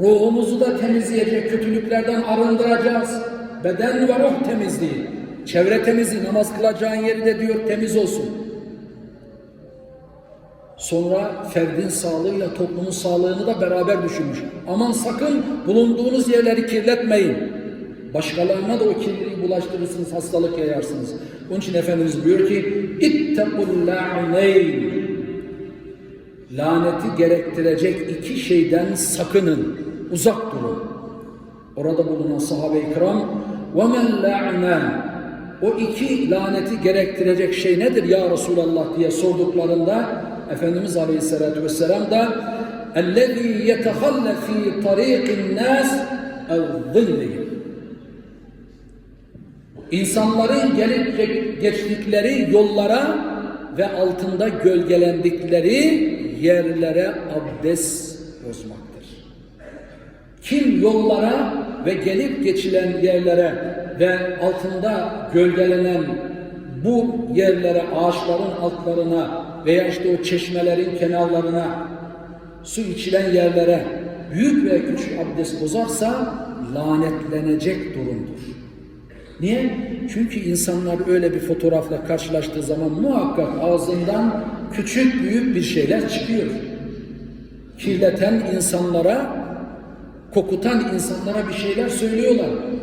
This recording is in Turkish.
Ruhumuzu da temizleyecek, kötülüklerden arındıracağız. Beden ve ruh temizliği. Çevre temizliği, namaz kılacağın yeri de diyor temiz olsun. Sonra ferdin sağlığıyla toplumun sağlığını da beraber düşünmüş. Aman sakın bulunduğunuz yerleri kirletmeyin. Başkalarına da o kirliliği bulaştırırsınız, hastalık yayarsınız. Onun için Efendimiz buyuruyor ki İttekul la'neyn Laneti gerektirecek iki şeyden sakının, uzak durun. Orada bulunan sahabe-i kiram وَمَنْ لَعْنَا O iki laneti gerektirecek şey nedir ya Resulallah diye sorduklarında Efendimiz Aleyhisselatü Vesselam da اَلَّذ۪ي يَتَخَلَّ ف۪ي طَر۪يقِ النَّاسِ اَوْظِلِّهِمْ İnsanların gelip ge- geçtikleri yollara ve altında gölgelendikleri yerlere abdest bozmaktır. Kim yollara ve gelip geçilen yerlere ve altında gölgelenen bu yerlere, ağaçların altlarına veya işte o çeşmelerin kenarlarına, su içilen yerlere büyük ve küçük abdest bozarsa lanetlenecek durumdur. Niye? Çünkü insanlar öyle bir fotoğrafla karşılaştığı zaman muhakkak ağzından küçük büyük bir şeyler çıkıyor. Kirleten insanlara, kokutan insanlara bir şeyler söylüyorlar.